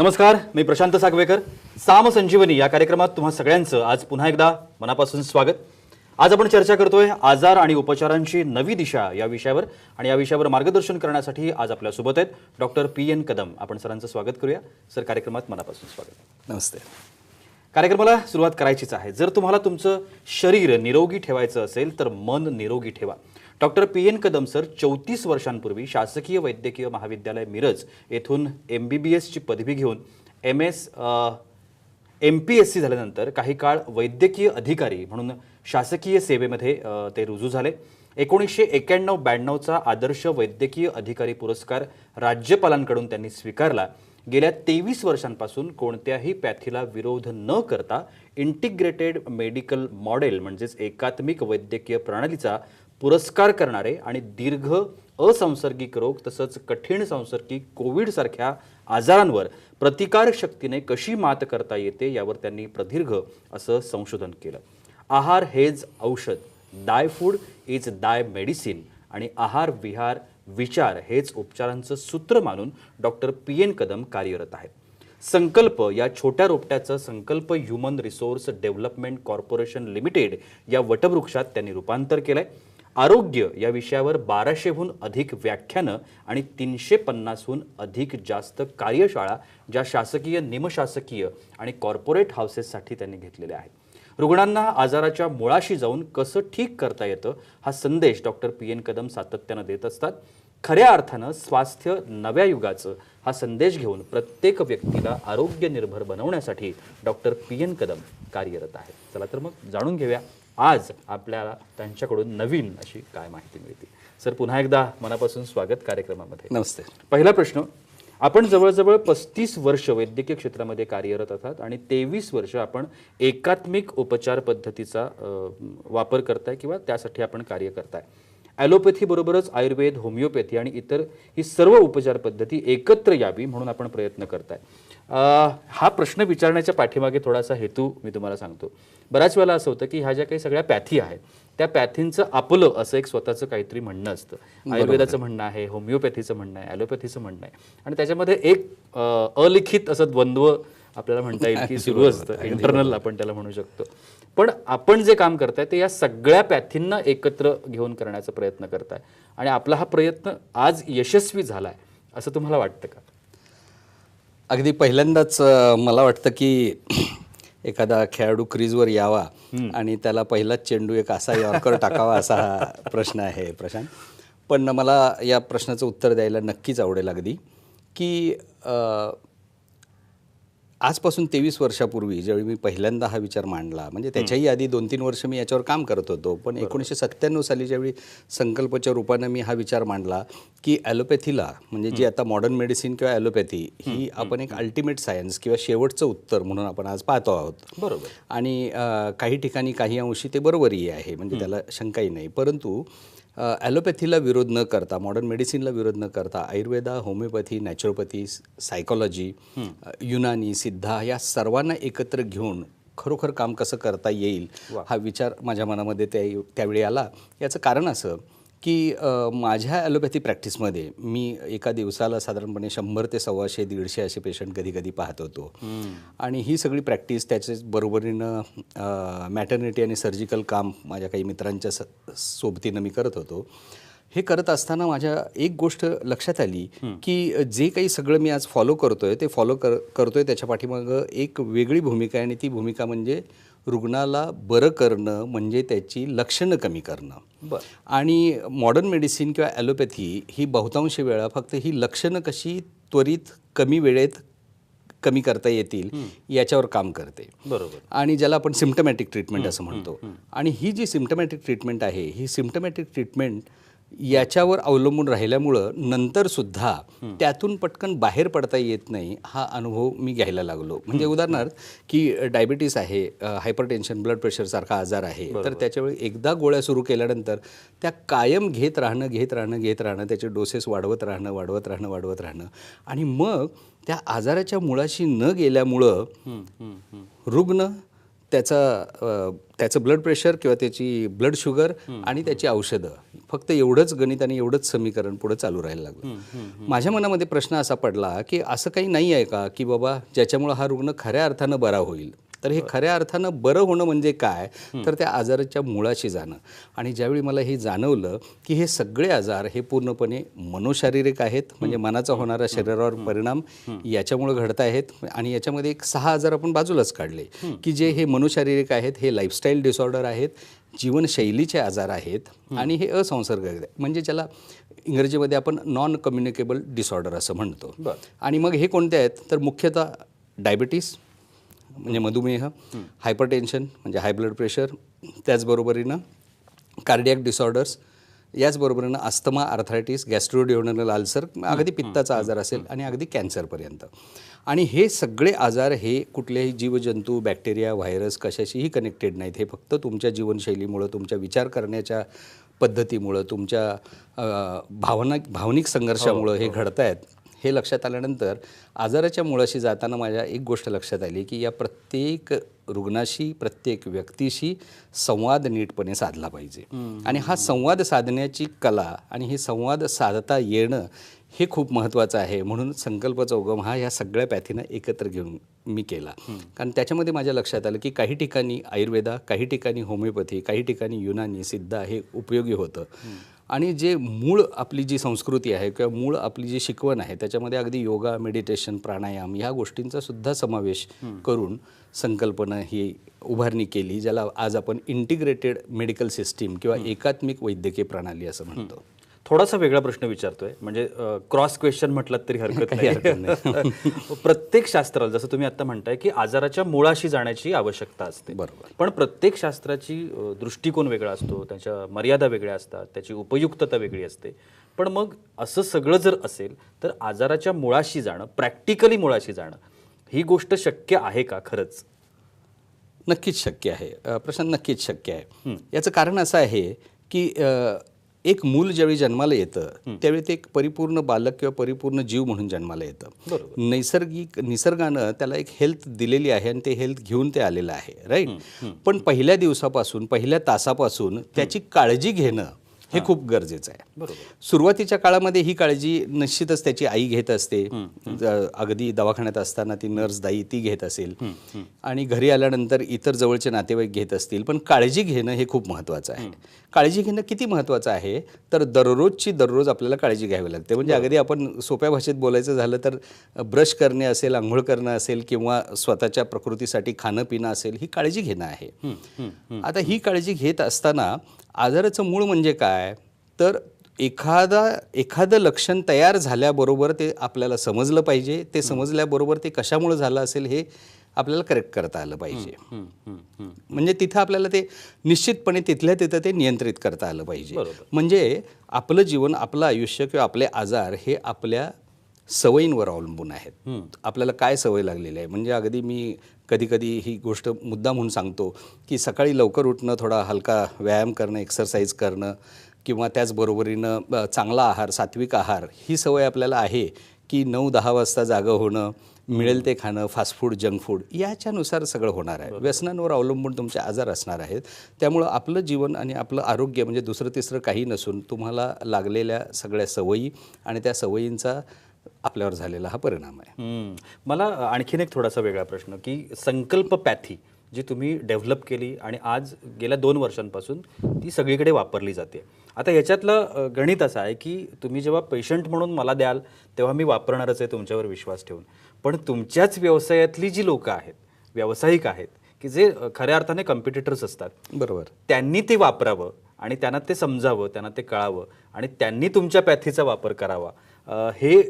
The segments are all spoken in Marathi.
नमस्कार मी प्रशांत सागवेकर साम संजीवनी या कार्यक्रमात तुम्हा सगळ्यांचं आज पुन्हा एकदा मनापासून स्वागत. आज आपण चर्चा करतोय आजार आणि उपचारांची नवी दिशा या विषयावर आणि या विषयावर मार्गदर्शन करण्यासाठी आज आपल्यासोबत आहेत डॉक्टर पी एन कदम. आपण सरांचं स्वागत करूया. सर कार्यक्रमात मनापासून स्वागत. नमस्ते. कार्यक्रमाला सुरुवात करायचीच आहे. जर तुम्हाला तुमचं शरीर निरोगी ठेवायचं असेल तर मन निरोगी ठेवा. Doctor P N Kadam sir चौतीस वर्षांपूर्वी शासकीय वैद्यकीय महाविद्यालय मिरज येथून एम बी बी एसची पदवी घेऊन M S M P S C झाल्यानंतर काही काळ वैद्यकीय अधिकारी म्हणून शासकीय सेवेमध्ये ते रुजू झाले. एकोणीसशे एक्याण्णव ब्याण्णवचा आदर्श वैद्यकीय अधिकारी पुरस्कार राज्यपालांकडून त्यांनी स्वीकारला. गेल्या तेवीस वर्षांपासून कोणत्याही पॅथीला विरोध न करता इंटिग्रेटेड मेडिकल मॉडेल म्हणजेच एकात्मिक वैद्यकीय प्रणालीचा पुरस्कार करणारे आणि दीर्घ असंसर्गिक रोग तसंच कठीण संसर्गिक कोविडसारख्या आजारांवर प्रतिकार शक्तीने कशी मात करता येते यावर त्यांनी प्रदीर्घ असं संशोधन केलं. आहार हेच औषध thy food is thy medicine आणि आहार विहार विचार हेच उपचारांचं सूत्र मानून डॉक्टर पी एन कदम कार्यरत आहेत. संकल्प या छोट्या रोपट्याचं संकल्प human resource development corporation limited या वटवृक्षात त्यांनी रूपांतर केलं आहे आरोग्य या विषयावर बाराशेहून अधिक व्याख्यानं आणि तीनशे पन्नासहून अधिक जास्त कार्यशाळा ज्या शासकीय निमशासकीय आणि कॉर्पोरेट हाऊसेससाठी त्यांनी घेतलेल्या आहेत. रुग्णांना आजाराच्या मुळाशी जाऊन कसं ठीक करता येतं हा संदेश डॉक्टर पी एन कदम सातत्यानं देत असतात. खऱ्या अर्थानं स्वास्थ्य नव्या युगाचं हा संदेश घेऊन प्रत्येक व्यक्तीला आरोग्य निर्भर बनवण्यासाठी डॉक्टर पी एन कदम कार्यरत आहेत. चला तर मग जाणून घेऊया आज आपल्याला त्यांच्याकडून नवीन अशी काय माहिती मिळते. सर पुन्हा एकदा मनापासून स्वागत कार्यक्रमामध्ये. नमस्ते. पहिला प्रश्न आपण जवळजवळ पस्तीस वर्ष वैद्यकीय क्षेत्रामध्ये कार्यरत आहात आणि तेवीस वर्ष आपण एकात्मिक उपचार पद्धतीचा वापर करताय किंवा त्यासाठी आपण कार्य करताय. ॲलोपॅथी बरोबरच आयुर्वेद होमिओपॅथी आणि इतर ही सर्व उपचार पद्धती एकत्र यावी म्हणून आपण प्रयत्न करताय. हा प्रश्न विचारण्याच्या पाठीमागे थोडासा हेतू मी तुम्हाला सांगतो. बऱ्याच वेळेला असं होतं की ह्या ज्या काही सगळ्या पॅथी आहेत त्या पॅथींचं आपलं असं एक स्वतःचं काहीतरी म्हणणं असतं. आयुर्वेदाचं म्हणणं आहे होमिओपॅथीचं म्हणणं आहे ॲलोपॅथीचं म्हणणं आहे. आणि त्याच्यामध्ये एक अलिखित असं द्वंद्व आपल्याला म्हणता येईल की सुरू असतं. इंटरनल आपण त्याला म्हणू शकतो. पण आपण जे काम करताय ते या सगळ्या पॅथींना एकत्र घेऊन करण्याचा प्रयत्न करताय. आणि आपला हा प्रयत्न आज यशस्वी झालाय असं तुम्हाला वाटतं का? अगदी पहिल्यांदाच मला वाटतं की एखादा खेळाडू क्रीजवर यावा आणि त्याला पहिलाच चेंडू एक असा यॉर्कर टाकावा असा हा प्रश्न आहे प्रशांत. पण मला या प्रश्नाचं उत्तर द्यायला नक्कीच आवडेल अगदी की आजपासून तेवीस वर्षापूर्वी ज्यावेळी मी पहिल्यांदा हा विचार मांडला म्हणजे त्याच्याही आधी दोन तीन वर्ष मी याच्यावर काम करत होतो पण एकोणीसशे सत्त्याण्णव साली ज्यावेळी संकल्पच्या रूपानं मी हा विचार मांडला की ॲलोपॅथीला म्हणजे जी आता मॉडर्न मेडिसिन किंवा ॲलोपॅथी ही आपण एक अल्टिमेट सायन्स किंवा शेवटचं उत्तर म्हणून आपण आज पाहतो आहोत. बरोबर. आणि काही ठिकाणी काही अंशी ते बरोबरही आहे म्हणजे त्याला शंकाही नाही. परंतु ॲलोपॅथीला विरोध न करता मॉडर्न मेडिसिनला विरोध न करता Ayurveda homeopathy naturopathy psychology Unani Siddha या सर्वांना एकत्र घेऊन खरोखर काम कसं करता येईल हा विचार माझ्या मनामध्ये त्या त्यावेळी आला. याचं कारण असं की माझ्या ॲलोपॅथी प्रॅक्टिसमध्ये मी एका दिवसाला साधारणपणे शंभर ते सव्वाशे दीडशे असे पेशंट कधी कधी पाहत होतो. आणि ही सगळी प्रॅक्टिस त्याच्याच बरोबरीनं मॅटर्निटी आणि सर्जिकल काम माझ्या काही मित्रांच्या स सोबतीनं मी करत होतो. हे करत असताना माझ्या एक गोष्ट लक्षात आली की जे काही सगळं मी आज फॉलो करतोय ते फॉलो कर करतोय त्याच्या पाठीमागं एक वेगळी भूमिका आहे आणि ती भूमिका म्हणजे रुग्णाला बरं करणं म्हणजे त्याची लक्षणं कमी करणं. बरं. आणि मॉडर्न मेडिसिन किंवा ॲलोपॅथी ही बहुतांश वेळा फक्त ही लक्षणं कशी त्वरित कमी वेळेत कमी करता येतील याच्यावर काम करते. बरोबर. आणि ज्याला आपण सिम्टमॅटिक ट्रीटमेंट असं म्हणतो. आणि ही जी सिम्टमॅटिक ट्रीटमेंट आहे ही सिम्टमॅटिक ट्रीटमेंट याच्यावर अवलंबून राहिल्यामुळं नंतर सुद्धा त्यातून पटकन बाहेर पडता येत नाही हा अनुभव मी घ्यायला लागलो. म्हणजे उदाहरणार्थ की डायबिटीस आहे हायपर टेन्शन ब्लड प्रेशरसारखा आजार आहे तर त्याच्यावेळी एकदा गोळ्या सुरू केल्यानंतर त्या कायम घेत राहणं घेत राहणं घेत राहणं त्याचे डोसेस वाढवत राहणं वाढवत राहणं वाढवत राहणं. आणि मग त्या आजाराच्या मुळाशी न गेल्यामुळं रुग्ण त्याचा त्याचं ब्लड प्रेशर किंवा त्याची ब्लड शुगर आणि त्याची औषधं. फक्त एवढंच गणित आणि एवढंच समीकरण पुढे चालू राहायला लागलं. माझ्या मनामध्ये प्रश्न असा पडला की असं काही नाही आहे का? की बाबा ज्याच्यामुळं हा रुग्ण खऱ्या अर्थानं बरा होईल. तर हे खऱ्या अर्थानं बरं होणं म्हणजे काय? तर त्या आजाराच्या मुळाशी जाणं. आणि ज्यावेळी मला हे जाणवलं की हे सगळे आजार हे पूर्णपणे मनोशारीरिक आहेत म्हणजे मनाचा होणारा शरीरावर परिणाम याच्यामुळे घडत आहेत. आणि याच्यामध्ये एक सहा आजार आपण बाजूलाच काढले की जे हे मनोशारीरिक आहेत हे लाईफस्टाईल डिसऑर्डर आहेत जीवनशैलीचे आजार आहेत आणि हे असंसर्ग. म्हणजे ज्याला इंग्रजीमध्ये आपण नॉन कम्युनिकेबल डिसऑर्डर असं म्हणतो. आणि मग हे कोणते आहेत? तर मुख्यतः डायबिटीस म्हणजे मधुमेह हायपरटेन्शन म्हणजे हाय ब्लड प्रेशर त्याचबरोबरीनं कार्डियाक डिसऑर्डर्स याचबरोबरीनं अस्थमा आर्थरायटिस गॅस्ट्रोडिओनल अल्सर अगदी पित्ताचा आजार असेल आणि अगदी कॅन्सरपर्यंत. आणि हे सगळे आजार हे कुठलेही जीवजंतू बॅक्टेरिया व्हायरस कशाशीही कनेक्टेड नाहीत. हे फक्त तुमच्या जीवनशैलीमुळं तुमच्या विचार करण्याच्या पद्धतीमुळं तुमच्या भावना भावनिक संघर्षामुळं हे घडत आहेत हे लक्षात आल्यानंतर आजाराच्या मुळाशी जाताना माझ्या एक गोष्ट लक्षात आली की या प्रत्येक रुग्णाशी प्रत्येक व्यक्तीशी संवाद नीटपणे साधला पाहिजे. आणि हा संवाद साधण्याची कला आणि हे संवाद साधता येणं हे खूप महत्त्वाचं आहे. म्हणून संकल्प चौगम हा या सगळ्या पॅथीनं एकत्र घेऊन मी केला. कारण त्याच्यामध्ये माझ्या लक्षात आलं की काही ठिकाणी आयुर्वेदा काही ठिकाणी होमिओपॅथी काही ठिकाणी युनानी सिद्धा हे उपयोगी होतं. आणि जे मूळ आपली जी संस्कृती आहे किंवा मूळ आपली जी शिकवण आहे त्याच्यामध्ये अगदी योगा मेडिटेशन प्राणायाम ह्या गोष्टींचा सुद्धा समावेश करून संकल्पना ही उभारणी केली ज्याला आज आपण इंटिग्रेटेड मेडिकल सिस्टीम किंवा एकात्मिक वैद्यकीय प्रणाली असं म्हणतो. थोडासा वेगळा प्रश्न विचारतोय. म्हणजे क्रॉस क्वेश्चन म्हटलं तरी हरकत नाही. प्रत्येक शास्त्राला जसं तुम्ही आता म्हणताय की आजाराच्या मुळाशी जाण्याची आवश्यकता असते. बरोबर. पण प्रत्येक शास्त्राची दृष्टिकोन वेगळा असतो त्याच्या मर्यादा वेगळ्या असतात त्याची उपयुक्तता वेगळी असते. पण मग असं सगळं जर असेल तर आजाराच्या मुळाशी जाणं प्रॅक्टिकली मुळाशी जाणं ही गोष्ट शक्य आहे का खरंच? नक्कीच शक्य आहे. अ, प्रशांत नक्कीच शक्य आहे. याचं कारण असं आहे की एक मूल ज्यावेळी जन्माला येतं त्यावेळी ते एक परिपूर्ण बालक किंवा परिपूर्ण जीव म्हणून जन्माला येतं. नैसर्गिक निसर्गानं त्याला एक हेल्थ दिलेली आहे आणि ते हेल्थ घेऊन ते आलेलं आहे राईट? पण पहिल्या दिवसापासून पहिल्या तासापासून त्याची काळजी घेणं हे खूप गरजेचं आहे. सुरुवातीच्या काळामध्ये ही काळजी निश्चितच त्याची आई घेत असते. अगदी दवाखान्यात असताना ती नर्स दाई ती घेत असेल. आणि घरी आल्यानंतर इतर जवळचे नातेवाईक घेत असतील. पण काळजी घेणं हे खूप महत्त्वाचं आहे. काळजी घेणं किती महत्त्वाचं आहे? तर दररोजची दररोज आपल्याला काळजी घ्यावी लागते. म्हणजे अगदी आपण सोप्या भाषेत बोलायचं झालं तर ब्रश करणे असेल आंघोळ करणं असेल किंवा स्वतःच्या प्रकृतीसाठी खाणं पिणं असेल ही काळजी घेणं आहे. आता ही काळजी घेत असताना आजाराचं मूळ म्हणजे काय? तर एखादा एखादं लक्षण तयार झाल्याबरोबर ते आपल्याला समजलं पाहिजे. ते समजल्याबरोबर ते कशामुळे झालं असेल हे आपल्याला करेक्ट करता आलं पाहिजे. म्हणजे तिथं आपल्याला ते निश्चितपणे तिथल्या तिथं ते नियंत्रित करता आलं पाहिजे. म्हणजे आपलं जीवन आपलं आयुष्य किंवा आपले आजार हे आपल्या सवयींवर अवलंबून आहेत. आपल्याला काय सवय लागलेली आहे? म्हणजे अगदी मी कधी कधी ही गोष्ट मुद्दा म्हणून सांगतो की सकाळी लवकर उठणं थोडा हलका व्यायाम करणं एक्सरसाइज करणं किंवा त्याचबरोबरीनं चांगला आहार सात्विक आहार ही सवय आपल्याला आहे की नऊ दहा वाजता जागं होणं मिळेल ते खाणं फास्ट फूड जंक फूड याच्यानुसार सगळं होणार आहे. व्यसनांवर अवलंबून तुमचे आजार असणार आहेत. त्यामुळं आपलं जीवन आणि आपलं आरोग्य म्हणजे दुसरं तिसरं काही नसून तुम्हाला लागलेल्या सगळ्या सवयी आणि त्या सवयींचा आपल्यावर झालेला हा परिणाम आहे. मला आणखीन एक थोडासा वेगळा प्रश्न की संकल्प पॅथी जी तुम्ही डेव्हलप केली आणि आज गेल्या दोन वर्षांपासून ती सगळीकडे वापरली जाते. आता याच्यातलं गणित असं आहे की तुम्ही जेव्हा पेशंट म्हणून मला द्याल तेव्हा मी वापरणारच आहे तुमच्यावर विश्वास ठेवून. पण तुमच्याच व्यवसायातली जी लोकं आहेत व्यावसायिक आहेत की जे खऱ्या अर्थाने कम्पिटिटर्स असतात बरोबर. त्यांनी ते वापरावं आणि त्यांना ते समजावं त्यांना ते कळावं आणि त्यांनी तुमच्या पॅथीचा वापर करावा. हे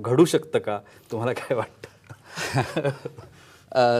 घडू शकतं का? तुम्हाला काय वाटतं?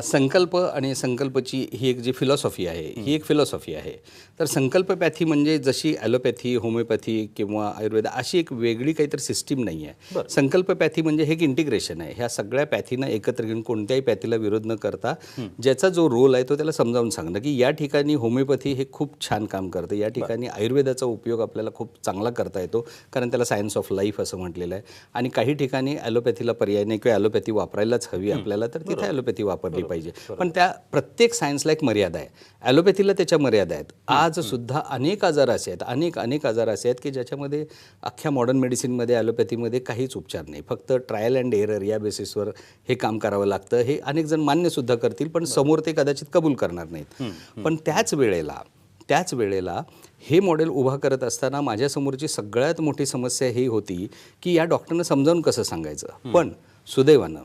संकल्प आणि संकल्पची ही एक जी फिलॉसॉफी आहे ही एक फिलॉसॉफी आहे. तर संकल्पपॅथी म्हणजे जशी ॲलोपॅथी होमिओपॅथी किंवा आयुर्वेद अशी एक वेगळी काहीतरी सिस्टीम नाही आहे. संकल्पपॅथी म्हणजे हे एक इंटिग्रेशन आहे. ह्या सगळ्या पॅथीनं एकत्र घेऊन कोणत्याही पॅथीला विरोध न करता ज्याचा जो रोल आहे तो त्याला समजावून सांगणं की या ठिकाणी होमिओपॅथी हे खूप छान काम करतं. या ठिकाणी आयुर्वेदाचा उपयोग आपल्याला खूप चांगला करता येतो कारण त्याला सायन्स ऑफ लाईफ असं म्हटलेलं आहे. आणि काही ठिकाणी ॲलोपॅथीला पर्याय नाही किंवा ॲलोपॅथी वापरायलाच हवी आपल्याला तर तिथे ॲलोपॅथी वापरली वापरली पाहिजे. पण त्या प्रत्येक सायन्सला एक मर्यादा आहे. ॲलोपॅथीला त्याच्या मर्यादा आहेत. आज सुद्धा अनेक आजार असे आहेत अनेक अनेक आजार असे आहेत की ज्याच्यामध्ये अख्ख्या मॉडर्न मेडिसिनमध्ये ॲलोपॅथीमध्ये काहीच उपचार नाही. फक्त ट्रायल अँड एरर या बेसिसवर हे काम करावं लागतं. हे अनेक जण मान्यसुद्धा करतील पण समोर ते कदाचित कबूल करणार नाहीत. पण त्याच वेळेला त्याच वेळेला हे मॉडेल उभा करत असताना माझ्यासमोरची सगळ्यात मोठी समस्या ही होती की या डॉक्टरनं समजावून कसं सांगायचं? पण सुदैवानं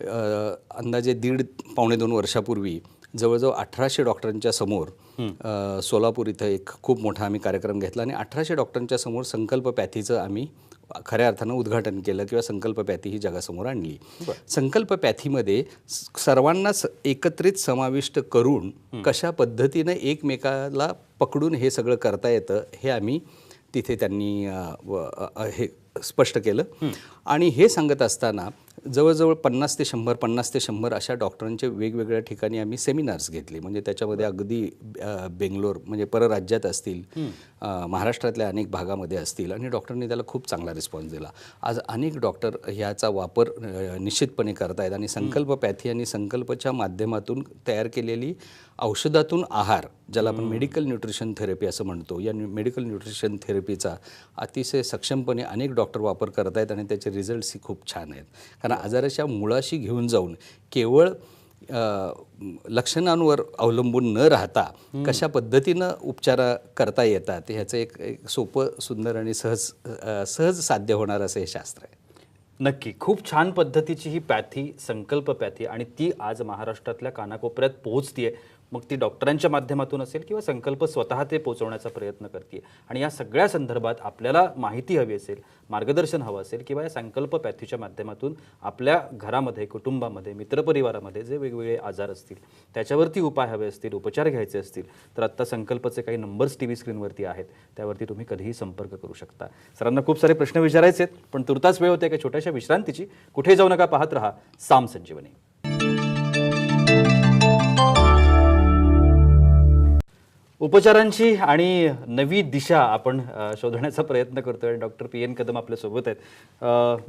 अंदाजे दीड पावणे दोन वर्षापूर्वी जवळजवळ अठराशे डॉक्टरांच्या समोर सोलापूर इथं एक खूप मोठा आम्ही कार्यक्रम घेतला आणि अठराशे डॉक्टरांच्या समोर संकल्प पॅथीचं आम्ही खऱ्या अर्थानं उद्घाटन केलं किंवा संकल्प पॅथी ही जगासमोर आणली. संकल्प पॅथीमध्ये सर्वांना एकत्रित समाविष्ट करून कशा पद्धतीनं एकमेकाला पकडून हे सगळं करता येतं हे आम्ही तिथे त्यांनी हे स्पष्ट केलं. आणि हे सांगत असताना जवळजवळ पन्नास ते शंभर पन्नास ते शंभर अशा डॉक्टरांचे वेगवेगळ्या ठिकाणी आम्ही सेमिनार्स घेतले. म्हणजे त्याच्यामध्ये अगदी बेंगलोर म्हणजे परराज्यात असतील महाराष्ट्रातल्या अनेक भागामध्ये असतील आणि डॉक्टरांनी त्याला खूप चांगला रिस्पॉन्स दिला. आज अनेक डॉक्टर ह्याचा वापर निश्चितपणे करतायत आणि संकल्प पॅथी आणि संकल्पच्या माध्यमातून तयार केलेली औषधातून आहार ज्याला आपण मेडिकल न्यूट्रिशन थेरपी असं म्हणतो. या मेडिकल न्यूट्रिशन थेरपीचा अतिशय सक्षमपणे अनेक डॉक्टर वापर करत आहेत आणि त्याचे रिझल्ट्सही खूप छान आहेत. कारण आजाराच्या मुळाशी घेऊन जाऊन केवळ लक्षणांवर अवलंबून न राहता कशा पद्धतीनं उपचार करता येतात ह्याचं एक एक सोपं सुंदर आणि सहज सहज साध्य होणार असं हे शास्त्र आहे. नक्की. खूप छान पद्धतीची ही पॅथी संकल्प पॅथी आणि ती आज महाराष्ट्रातल्या कानाकोपऱ्यात पोहोचतीये. मग ती डॉक्टरांच्या माध्यमातून असेल किंवा संकल्प स्वतः ते पोचवण्याचा प्रयत्न करते आणि या सगळ्या संदर्भात आपल्याला माहिती हवी असेल मार्गदर्शन हवं असेल किंवा या संकल्प पॅथीच्या माध्यमातून आपल्या घरामध्ये कुटुंबामध्ये मित्रपरिवारामध्ये जे वेगवेगळे आजार असतील त्याच्यावरती उपाय हवे असतील उपचार घ्यायचे असतील तर आत्ता संकल्पचे काही नंबर्स टी व्ही स्क्रीनवरती आहेत त्यावरती तुम्ही कधीही संपर्क करू शकता. सरांना खूप सारे प्रश्न विचारायचे आहेत पण तुर्तास वेळ होते एका छोट्याशा विश्रांतीची. कुठे जाऊ नका पाहत राहा. साम संजीवनी. उपचारांची आणि नवी दिशा आपण शोधण्याचा प्रयत्न करतोय आणि डॉक्टर पी एन कदम आपल्यासोबत आहेत.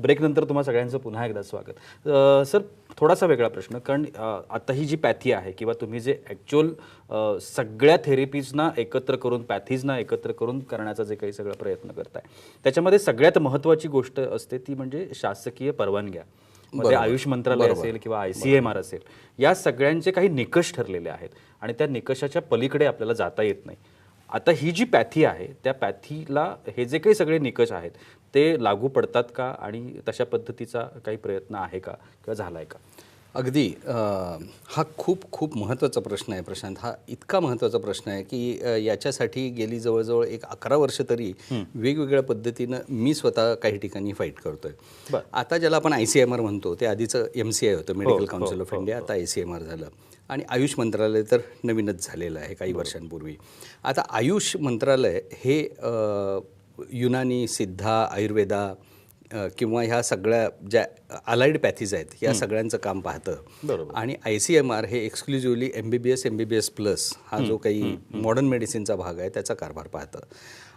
ब्रेकनंतर तुम्हा सगळ्यांचं पुन्हा एकदा स्वागत. सर थोडासा वेगळा प्रश्न कारण आता ही जी पॅथी आहे किंवा तुम्ही जे ॲक्च्युअल सगळ्या थेरपीजना एकत्र करून पॅथीजना एकत्र करून करण्याचा जे काही सगळा प्रयत्न करताय त्याच्यामध्ये सगळ्यात महत्त्वाची गोष्ट असते ती म्हणजे शासकीय परवानग्या. मध्ये आयुष मंत्रालय असेल किंवा आय सी एम आर असेल या सगळ्यांचे काही निकष ठरलेले आहेत आणि त्या निकषाच्या पलीकडे आपल्याला जाता येत नाही. आता ही जी पॅथी आहे त्या पॅथीला हे जे काही सगळे निकष आहेत ते लागू पडतात का आणि तशा पद्धतीचा काही प्रयत्न आहे का किंवा झाला आहे का? अगदी हा खूप खूप महत्त्वाचा प्रश्न आहे प्रशांत. हा इतका महत्त्वाचा प्रश्न आहे की याच्यासाठी गेली जवळजवळ एक अकरा वर्ष तरी वेगवेगळ्या पद्धतीनं मी स्वतः काही ठिकाणी फाईट करतोय. आता ज्याला आपण आय सी एम आर म्हणतो ते आधीचं एम सी आय होतं मेडिकल काउन्सिल ऑफ इंडिया आता आय सी एम आर झालं. आणि आयुष मंत्रालय तर नवीनच झालेलं आहे काही वर्षांपूर्वी. आता आयुष मंत्रालय हे युनानी सिद्धा आयुर्वेदा किंवा ह्या सगळ्या ज्या अलाइड पॅथीज आहेत या सगळ्यांचं काम पाहतं. बरोबर. आणि आय सी एम आर हे exclusively M B B S M B B S plus हा जो काही मॉडर्न मेडिसिनचा भाग आहे त्याचा कारभार पाहतं.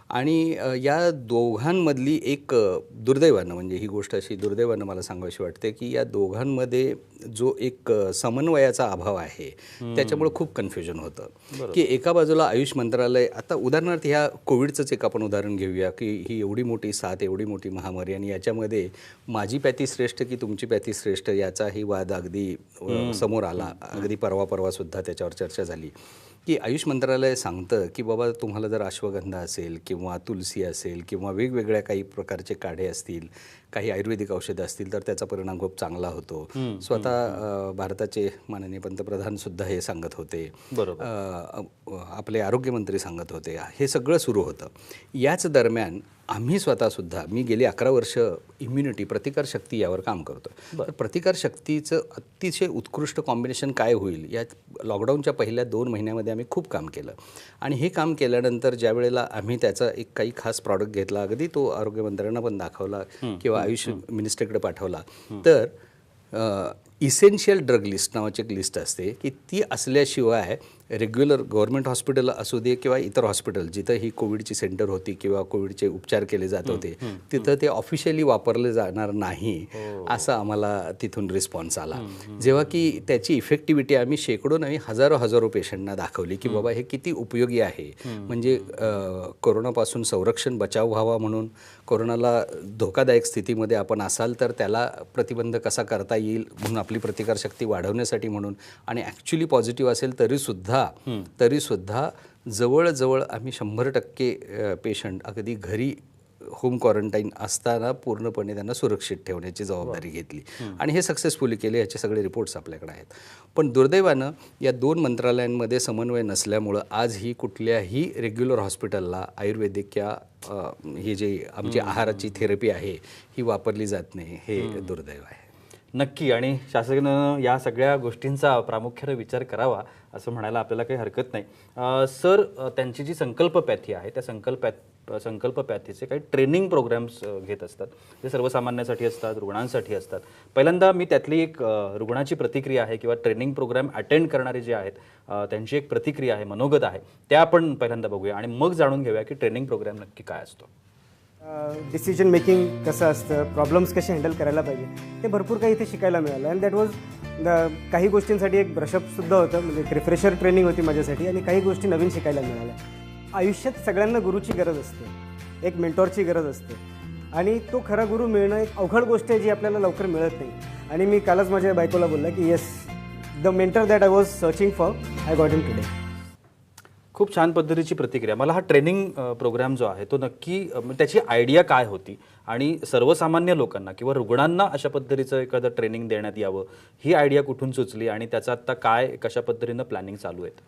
आणि या दोघांमधली एक दुर्दैवानं म्हणजे ही गोष्ट अशी दुर्दैवानं मला सांगावीशी वाटते की या दोघांमध्ये जो एक समन्वयाचा अभाव आहे त्याच्यामुळे खूप कन्फ्युजन होतं. की एका बाजूला आयुष मंत्रालय आता उदाहरणार्थ ह्या कोविडचंच एक आपण उदाहरण घेऊया की ही एवढी मोठी साथ एवढी मोठी महामारी आणि याच्यामध्ये माझी पॅथी श्रेष्ठ की तुमची पॅथी श्रेष्ठ याचाही वाद अगदी समोर आला. अगदी परवा परवा सुद्धा त्याच्यावर चर्चा झाली. की आयुष मंत्रालय सांगतं की बाबा तुम्हाला जर अश्वगंधा असेल किंवा तुलसी असेल किंवा वेगवेगळ्या काही प्रकारचे काढे असतील काही आयुर्वेदिक औषधं असतील तर त्याचा परिणाम खूप चांगला होतो. स्वतः भारताचे माननीय पंतप्रधान सुद्धा हे सांगत होते. आपले आरोग्यमंत्री सांगत होते. हे सगळं सुरू होतं. याच दरम्यान आम्ही स्वतःसुद्धा मी गेली अकरा वर्ष इम्युनिटी प्रतिकारशक्ती यावर काम करतो तर प्रतिकारशक्तीचं अतिशय उत्कृष्ट कॉम्बिनेशन काय होईल? या लॉकडाऊनच्या पहिल्या दोन महिन्यामध्ये आम्ही खूप काम केलं. आणि हे काम केल्यानंतर ज्या वेळेला आम्ही त्याचा एक काही खास प्रॉडक्ट घेतला अगदी तो आरोग्यमंत्र्यांना पण दाखवला किंवा आयुष मिनिस्टरकडे पाठवला. तर इसेन्शियल ड्रग लिस्ट नावाची एक लिस्ट असते की ती असल्याशिवाय रेग्युलर गव्हर्मेंट हॉस्पिटल असू दे किंवा इतर हॉस्पिटल जिथं ही कोविडची सेंटर होती किंवा कोविडचे उपचार केले जात होते तिथं ते ऑफिशियली वापरले जाणार नाही असं आम्हाला तिथून रिस्पॉन्स आला. जेव्हा की त्याची इफेक्टिव्हिटी आम्ही शेकडो नाही हजारो हजारो पेशंटना दाखवली की बाबा हे किती उपयोगी आहे. म्हणजे कोरोनापासून संरक्षण बचाव व्हावा म्हणून कोरोनाला धोकादायक स्थितीमध्ये आपण असाल तर त्याला प्रतिबंध कसा करता येईल म्हणून आपली प्रतिकारशक्ती वाढवण्यासाठी म्हणून आणि ॲक्च्युली पॉझिटिव्ह असेल तरीसुद्धा तरीसुद्धा जवळजवळ आम्ही शंभर टक्के पेशंट अगदी घरी होम क्वारंटाईन असताना पूर्णपणे त्यांना सुरक्षित ठेवण्याची जबाबदारी घेतली. आणि हे सक्सेसफुली केले याचे सगळे रिपोर्ट्स आपल्याकडे आहेत. पण दुर्दैवानं या दोन मंत्रालयांमध्ये समन्वय नसल्यामुळं आजही कुठल्याही रेग्युलर हॉस्पिटलला आयुर्वेदिक या अ, हे जे आमची आहाराची थेरपी आहे ही वापरली जात नाही हे दुर्दैव आहे. नक्की. आणि शासनानं या सगळ्या गोष्टींचा प्रामुख्याने विचार करावा असं म्हणायला आपल्याला काही हरकत नाही. सर त्यांची जी संकल्प पॅथी आहे त्या संकल्प संकल्प पॅथीचे काही ट्रेनिंग प्रोग्राम्स घेत असतात. जे सर्वसामान्यांसाठी असतात रुग्णांसाठी असतात. पहिल्यांदा मी त्यातली एक रुग्णाची प्रतिक्रिया आहे किंवा ट्रेनिंग प्रोग्राम अटेंड करणारे जे आहेत त्यांची एक प्रतिक्रिया आहे मनोगत आहे त्या आपण पहिल्यांदा बघूया. आणि मग जाणून घेऊया की ट्रेनिंग प्रोग्राम नक्की काय असतो. डिसिजन मेकिंग कसं असतं प्रॉब्लेम्स कसे हँडल करायला पाहिजे ते भरपूर काही इथे शिकायला मिळालं. अँड दॅट वॉज काही गोष्टींसाठी एक ब्रशअपसुद्धा होतं म्हणजे एक रिफ्रेशर ट्रेनिंग होती माझ्यासाठी आणि काही गोष्टी नवीन शिकायला मिळाल्या. आयुष्यात सगळ्यांना गुरुची गरज असते एक मेंटॉरची गरज असते. आणि तो खरा गुरु मिळणं एक अवघड गोष्ट आहे जी आपल्याला लवकर मिळत नाही. आणि मी कालच माझ्या बायकोला बोलला की yes the mentor that I was searching for I got in today खूप छान पद्धतीची प्रतिक्रिया. मला हा ट्रेनिंग प्रोग्राम जो आहे तो नक्की म्हणजे त्याची आयडिया काय होती? आणि सर्वसामान्य लोकांना किंवा रुग्णांना अशा पद्धतीचं एखादं ट्रेनिंग देण्यात यावं ही आयडिया कुठून सुचली आणि त्याचा आत्ता काय कशा पद्धतीनं प्लॅनिंग चालू आहेत?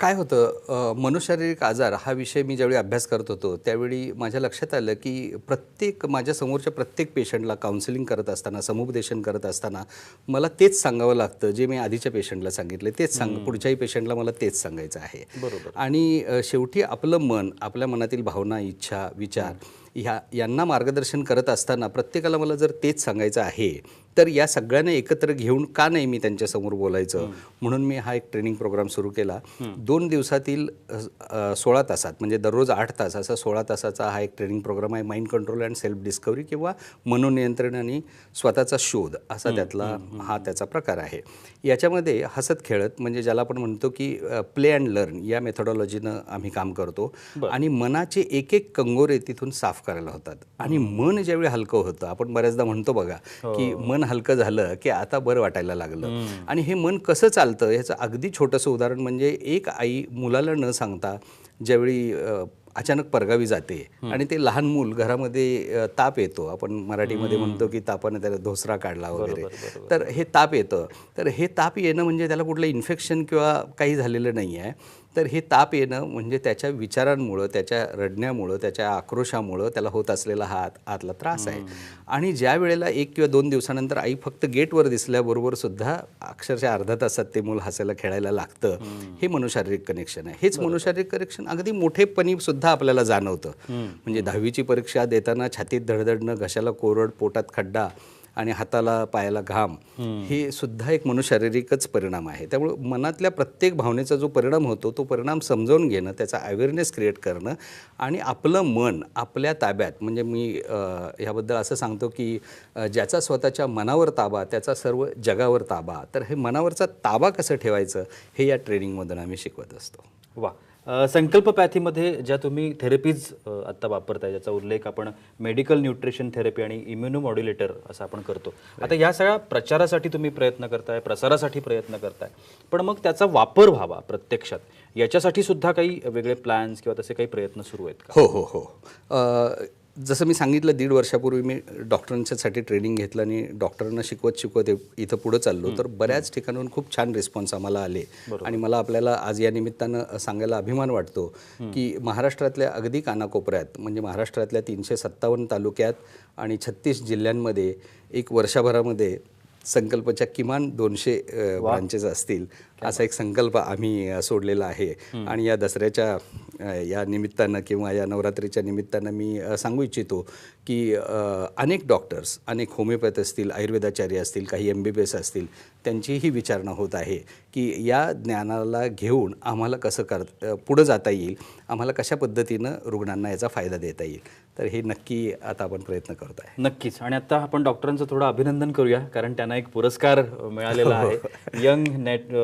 काय होतं मनोशारीरिक आजार हा विषय मी ज्यावेळी अभ्यास करत होतो त्यावेळी माझ्या लक्षात आलं की प्रत्येक माझ्या समोरच्या प्रत्येक पेशंटला काउन्सिलिंग करत असताना समुपदेशन करत असताना मला तेच सांगावं लागतं जे मी आधीच्या पेशंटला सांगितलं तेच सांग पुढच्याही पेशंटला मला तेच सांगायचं आहे. बरोबर. आणि शेवटी आपलं मन आपल्या मनातील भावना इच्छा विचार ह्या यांना मार्गदर्शन करत असताना प्रत्येकाला मला जर तेच सांगायचं आहे तर या सगळ्यांना एकत्र घेऊन का नाही मी त्यांच्यासमोर बोलायचं? म्हणून मी हा एक ट्रेनिंग प्रोग्राम सुरू केला. दोन दिवसातील सोळा तासात म्हणजे दररोज आठ तास असा सोळा तासाचा हा एक ट्रेनिंग प्रोग्राम आहे mind control and self discovery किंवा मनोनियंत्रण आणि स्वतःचा शोध असा त्यातला हा त्याचा प्रकार आहे. याच्यामध्ये हसत खेळत म्हणजे ज्याला आपण म्हणतो की प्ले अँड लर्न या मेथोडॉलॉजीनं आम्ही काम करतो आणि मनाचे एक एक कंगोरे तिथून साफ करायला होतात. आणि मन ज्यावेळी हलकं होतं आपण बऱ्याचदा म्हणतो बघा की मन हलकं झालं की आता बरं वाटायला लागलं. आणि हे मन कसं चालतं? ह्याचं अगदी छोटंसं उदाहरण म्हणजे एक आई मुलाला न सांगता ज्यावेळी अचानक परगावी जाते आणि ते लहान मूल घरामध्ये ताप येतो. आपण मराठीमध्ये म्हणतो की तापाने त्याला धोसरा काढला वगैरे. तर हे ताप येतं. तर हे ताप येणं म्हणजे त्याला कुठलं इन्फेक्शन किंवा काही झालेलं नाही आहे तर हे ताप येणं म्हणजे त्याच्या विचारांमुळं त्याच्या रडण्यामुळं त्याच्या आक्रोशामुळं त्याला होत असलेला हा आत आतला त्रास आहे. आणि ज्या वेळेला एक किंवा दोन दिवसानंतर आई फक्त गेटवर दिसल्याबरोबर सुद्धा अक्षरशः अर्धा तासात ते मूल हसायला खेळायला लागतं हे मनोशारीरिक कनेक्शन आहे. हेच मनोशारीरिक कनेक्शन अगदी मोठेपणी सुद्धा आपल्याला जाणवतं. म्हणजे दहावीची परीक्षा देताना छातीत धडधडणं घशाला कोरड पोटात खड्डा आणि हाताला पायाला घाम हे सुद्धा एक मनुशारीरिकच परिणाम आहे. त्यामुळे मनातल्या प्रत्येक भावनेचा जो परिणाम होतो तो परिणाम समजावून घेणं त्याचा अवेअरनेस क्रिएट करणं आणि आपलं मन आपल्या ताब्यात म्हणजे मी ह्याबद्दल असं सांगतो की ज्याचा स्वतःच्या मनावर ताबा त्याचा सर्व जगावर ताबा तर हे मनावरचा ताबा कसं ठेवायचं हे या ट्रेनिंगमधून आम्ही शिकवत असतो. वा. संकल्प पॅथीमध्ये ज्या तुम्ही थेरपीज आत्ता वापरताय ज्याचा उल्लेख आपण मेडिकल न्यूट्रिशन थेरपी आणि इम्युनोमॉड्युलेटर असं आपण करतो. आता या सगळ्या प्रचारासाठी तुम्ही प्रयत्न करताय प्रसारासाठी प्रयत्न करताय. पण मग त्याचा वापर व्हावा प्रत्यक्षात. याच्यासाठी सुद्धा काही वेगळे प्लॅन्स किंवा तसे काही प्रयत्न सुरू आहेत का? हो हो हो. जसं मी सांगितलं दीड वर्षापूर्वी मी डॉक्टरांच्यासाठी ट्रेनिंग घेतलं आणि डॉक्टरांना शिकवत शिकवत इथं पुढं चाललो. तर बऱ्याच ठिकाणून खूप छान रिस्पॉन्स आम्हाला आले. आणि मला आपल्याला आज या निमित्तानं सांगायला अभिमान वाटतो की महाराष्ट्रातल्या अगदी कानाकोपऱ्यात म्हणजे महाराष्ट्रातल्या तीनशे सत्तावन्न तालुक्यात आणि छत्तीस जिल्ह्यांमध्ये एक वर्षभरामध्ये संकल्पच्या किमान दोनशे ब्रांचेस असतील असा एक संकल्प आम्ही सोडलेला आहे. आणि या दसऱ्याच्या या निमित्तानं किंवा या नवरात्रीच्या निमित्तानं मी सांगू इच्छितो की अनेक डॉक्टर्स अनेक होमिओपॅथ असतील आयुर्वेदाचार्य असतील काही एम बी बी एस असतील त्यांचीही विचारणा होत आहे की या ज्ञानाला घेऊन आम्हाला कसं कर पुढं जाता येईल आम्हाला कशा पद्धतीनं रुग्णांना याचा फायदा देता येईल. तर हे नक्की आता आपण प्रयत्न करत आहे. नक्कीच. आणि आता आपण डॉक्टरांचं थोडं अभिनंदन करूया कारण त्यांना एक पुरस्कार मिळालेला आहे. यंग नेट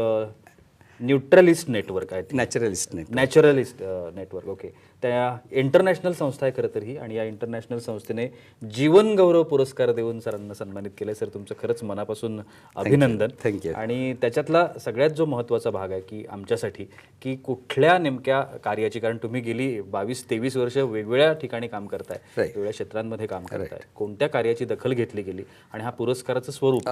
न्यूट्रलिस्ट नेटवर्क आहे नॅचरलिस्ट नाही नॅचरलिस्ट नेटवर्क. ओके. त्या इंटरनॅशनल संस्था आहे खरं तर ही आणि या इंटरनॅशनल संस्थेने जीवन गौरव पुरस्कार देऊन सरांना सन्मानित केले सर तुमचं खरंच मनापासून अभिनंदन. You. आणि त्याच्यातला सगळ्यात जो महत्त्वाचा भाग आहे की आमच्यासाठी की कुठल्या नेमक्या कार्याची कारण तुम्ही गेली बावीस तेवीस वर्ष वेगवेगळ्या ठिकाणी काम करताय. वेगवेगळ्या क्षेत्रांमध्ये काम करताय. कोणत्या कार्याची दखल घेतली गेली? आणि हा पुरस्काराचं स्वरूप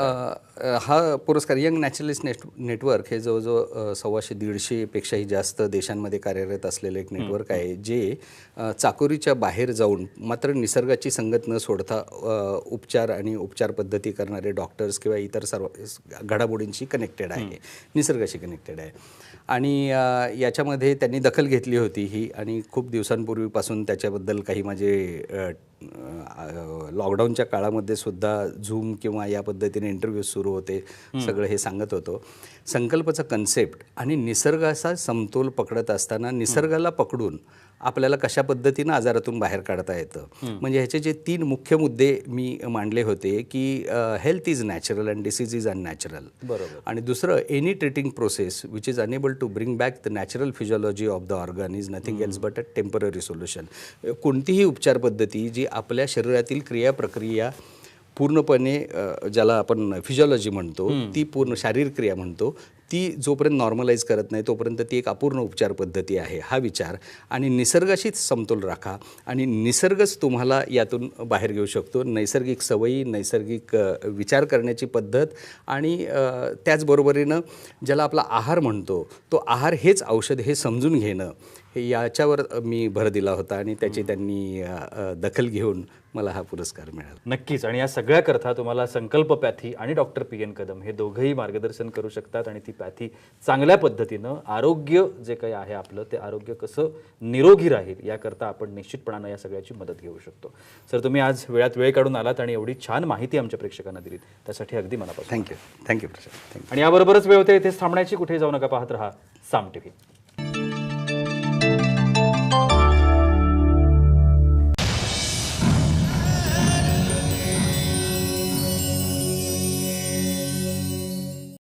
हा पुरस्कार यंग नॅचरलिस्ट नेट नेटवर्क हे जवळजवळ सव्वाशे दीडशेपेक्षाही जास्त देशांमध्ये कार्यरत असलेलं एक नेटवर्क आहे जे चाकोरीच्या बाहेर जाऊन मात्र निसर्गाची संगत न सोडता उपचार आणि उपचार पद्धती करणारे डॉक्टर्स किंवा इतर सर्व घडामोडींशी कनेक्टेड आहे. निसर्गाशी कनेक्टेड आहे. आणि याच्यामध्ये त्यांनी दखल घेतली होती ही आणि खूप दिवसांपूर्वीपासून त्याच्याबद्दल काही माझे लॉकडाऊनच्या काळामध्ये सुद्धा झूम किंवा या पद्धतीने इंटरव्ह्यू सुरू होते. सगळं हे सांगत होतो. संकल्पचा कन्सेप्ट आणि निसर्गाचा समतोल पकडत असताना निसर्गाला पकडून आपल्याला कशा पद्धतीनं आजारातून बाहेर काढता येतं? म्हणजे ह्याचे जे तीन मुख्य मुद्दे मी मांडले होते की health is natural and disease is unnatural बरोबर. आणि दुसरं any treating process which is unable to bring back the natural physiology of the organ is nothing else but a temporary solution कोणतीही उपचार पद्धती जी आपल्या शरीरातील क्रिया प्रक्रिया पूर्णपणे ज्याला आपण फिजिओलॉजी म्हणतो ती पूर्ण शारीरिक क्रिया म्हणतो ती जोपर्यंत नॉर्मलाईज करत नाही तोपर्यंत ती एक अपूर्ण उपचार पद्धती आहे हा विचार. आणि निसर्गाशीच समतोल राखा. आणि निसर्गच तुम्हाला यातून बाहेर घेऊ शकतो. नैसर्गिक सवयी नैसर्गिक विचार करण्याची पद्धत आणि त्याचबरोबरीनं ज्याला आपला आहार म्हणतो तो आहार हेच औषध हे समजून घेणं हे याच्यावर मी भर दिला होता आणि त्याची त्यांनी दखल घेऊन मला हा पुरस्कार मिळाला. नक्कीच. आणि या सगळ्याकरता तुम्हाला संकल्प पॅथी आणि डॉक्टर पी एन कदम हे दोघंही मार्गदर्शन करू शकतात आणि ती पॅथी चांगल्या पद्धतीनं आरोग्य जे काही आहे आपलं ते आरोग्य कसं निरोगी राहील याकरता आपण निश्चितपणानं या सगळ्याची मदत घेऊ शकतो. सर तुम्ही आज वेळात वेळ काढून आलात आणि एवढी छान माहिती आमच्या प्रेक्षकांना दिलीत. त्यासाठी अगदी मनापासून थँक्यू थँक्यू प्रशांत. थँक्यू आणि याबरोबरच वेळ होते इथेच थांबण्याची कुठे जाऊ नका पाहत राहा साम टीव्ही.